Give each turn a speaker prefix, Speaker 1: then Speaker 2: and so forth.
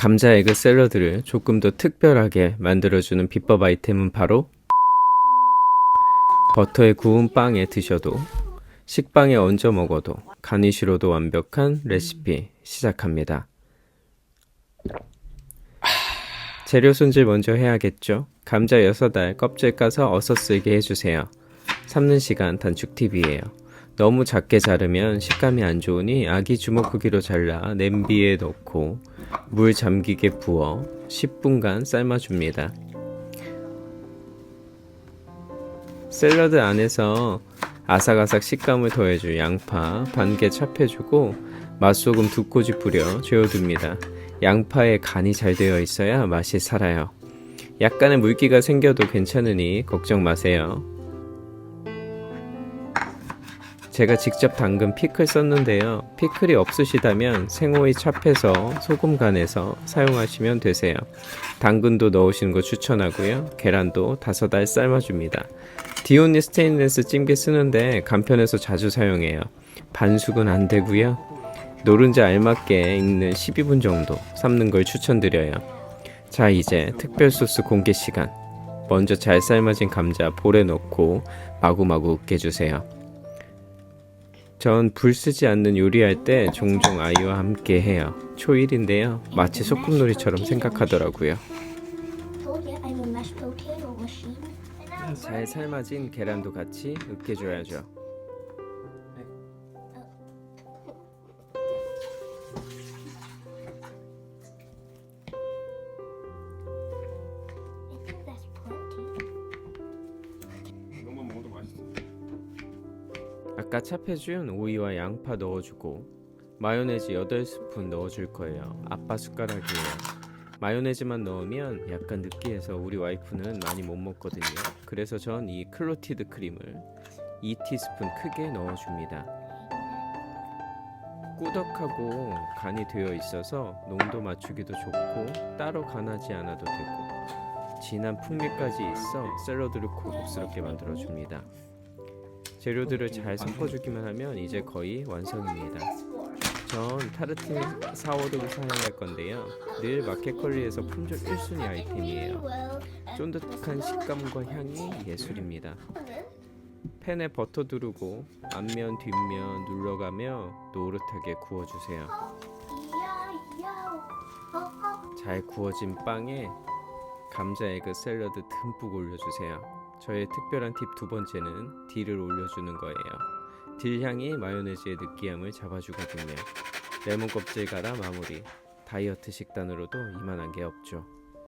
Speaker 1: 감자 에그 샐러드를 조금 더 특별하게 만들어주는 비법 아이템은 바로 버터에 구운 빵에 드셔도 식빵에 얹어 먹어도 가니쉬로도 완벽한 레시피 시작합니다. 재료 손질 먼저 해야겠죠? 감자 6알 껍질 까서 어서 쓸게 해주세요. 삶는 시간 단축 팁이에요. 너무 작게 자르면 식감이 안 좋으니 아기 주먹 크기로 잘라 냄비에 넣고 물 잠기게 부어 10분간 삶아줍니다. 샐러드 안에서 아삭아삭 식감을 더해줄 양파 반개 찹해주고 맛소금 두 꼬집 뿌려 재워둡니다. 양파에 간이 잘 되어 있어야 맛이 살아요. 약간의 물기가 생겨도 괜찮으니 걱정 마세요. 제가 직접 담근 피클 썼는데요. 피클이 없으시다면 생오이 찹해서 소금 간해서 사용하시면 되세요. 당근도 넣으시는 거 추천하고요. 계란도 다섯 알 삶아줍니다. 디오니 스테인레스 찜기 쓰는데 간편해서 자주 사용해요. 반숙은 안 되고요. 노른자 알맞게 익는 12분 정도 삶는 걸 추천드려요. 자, 이제 특별 소스 공개 시간. 먼저 잘 삶아진 감자 볼에 넣고 마구마구 으깨주세요. 전 불 쓰지 않는 요리할 때 종종 아이와 함께 해요. 초일인데요. 마치 소꿉놀이처럼 생각하더라고요. 잘 삶아진 계란도 같이 으깨줘야죠. 아까 찹해준 오이와 양파 넣어주고 마요네즈 8스푼 넣어줄 거예요. 아빠 숟가락이에요. 마요네즈만 넣으면 약간 느끼해서 우리 와이프는 많이 못 먹거든요. 그래서 전 이 클로티드 크림을 2티스푼 크게 넣어줍니다. 꾸덕하고 간이 되어 있어서 농도 맞추기도 좋고 따로 간하지 않아도 되고 진한 풍미까지 있어 샐러드를 고급스럽게 만들어줍니다. 재료들을 잘 섞어주기만 하면 이제 거의 완성입니다. 전 타르틴 사워도를 사용할 건데요. 늘 마켓컬리에서 품절 1순위 아이템이에요. 쫀득한 식감과 향이 예술입니다. 팬에 버터 두르고 앞면 뒷면 눌러가며 노릇하게 구워주세요. 잘 구워진 빵에 감자 에그 샐러드 듬뿍 올려주세요. 저의 특별한 팁 두 번째는 딜을 올려주는 거예요. 딜 향이 마요네즈의 느끼함을 잡아주거든요. 레몬 껍질 갈아 마무리. 다이어트 식단으로도 이만한 게 없죠.